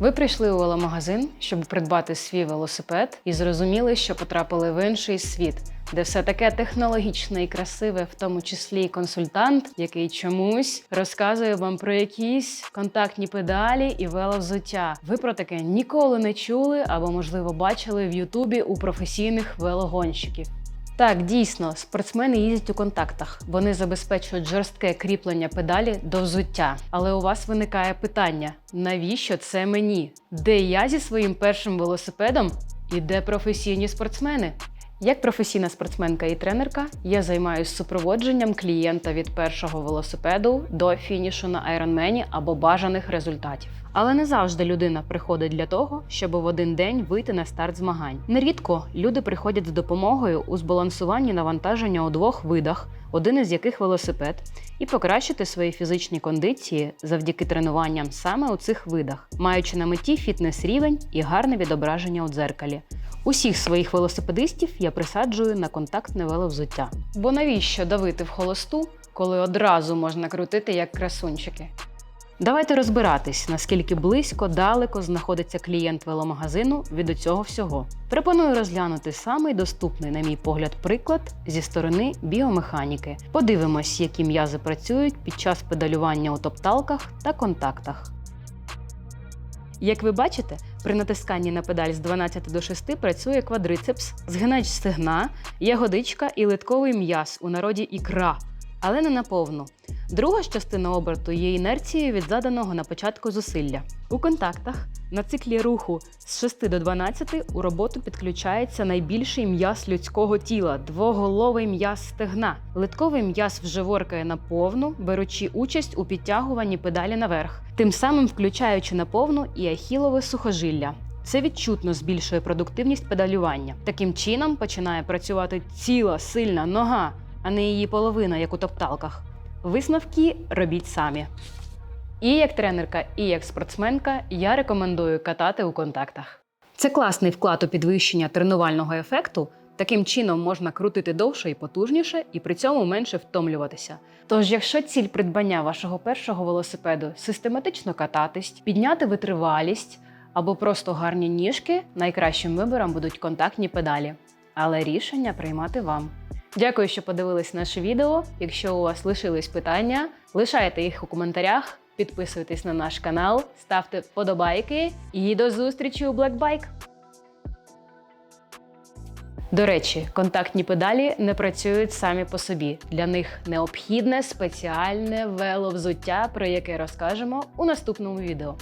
Ви прийшли у веломагазин, щоб придбати свій велосипед, і зрозуміли, що потрапили в інший світ, де все таке технологічне і красиве, в тому числі і консультант, який чомусь розказує вам про якісь контактні педалі і веловзуття. Ви про таке ніколи не чули або, можливо, бачили в Ютубі у професійних велогонщиків. Так, дійсно, спортсмени їздять у контактах. Вони забезпечують жорстке кріплення педалі до взуття. Але у вас виникає питання: навіщо це мені? Де я зі своїм першим велосипедом і де професійні спортсмени? Як професійна спортсменка і тренерка, я займаюся супроводженням клієнта від першого велосипеду до фінішу на айронмені або бажаних результатів. Але не завжди людина приходить для того, щоб в один день вийти на старт змагань. Нерідко люди приходять з допомогою у збалансуванні навантаження у двох видах, один із яких велосипед, і покращити свої фізичні кондиції завдяки тренуванням саме у цих видах, маючи на меті фітнес-рівень і гарне відображення у дзеркалі. Усіх своїх велосипедистів я присаджую на контактне веловзуття. Бо навіщо давити в холосту, коли одразу можна крутити як красунчики? Давайте розбиратись, наскільки близько, далеко знаходиться клієнт веломагазину від цього всього. Пропоную розглянути самий доступний, на мій погляд, приклад зі сторони біомеханіки. Подивимось, які м'язи працюють під час педалювання у топталках та контактах. Як ви бачите, при натисканні на педаль з 12 до 6 працює квадрицепс, згинач стегна, ягодичка і литковий м'яз у народі ікра, але не наповну. Друга ж частина оберту є інерцією від заданого на початку зусилля. У контактах на циклі руху з 6 до 12 у роботу підключається найбільший м'яз людського тіла двоголовий м'яз стегна. Литковий м'яз вже воркає наповну, беручи участь у підтягуванні педалі наверх, тим самим включаючи наповну і ахілове сухожилля. Це відчутно збільшує продуктивність педалювання. Таким чином починає працювати ціла сильна нога, а не її половина, як у топталках. Висновки робіть самі. І як тренерка, і як спортсменка я рекомендую катати у контактах. Це класний вклад у підвищення тренувального ефекту. Таким чином можна крутити довше і потужніше, і при цьому менше втомлюватися. Тож, якщо ціль придбання вашого першого велосипеду систематично кататись, підняти витривалість або просто гарні ніжки, найкращим вибором будуть контактні педалі. Але рішення приймати вам. Дякую, що подивились наше відео. Якщо у вас лишились питання, лишайте їх у коментарях, підписуйтесь на наш канал, ставте вподобайки і до зустрічі у Blackbike! До речі, контактні педалі не працюють самі по собі. Для них необхідне спеціальне веловзуття, про яке розкажемо у наступному відео.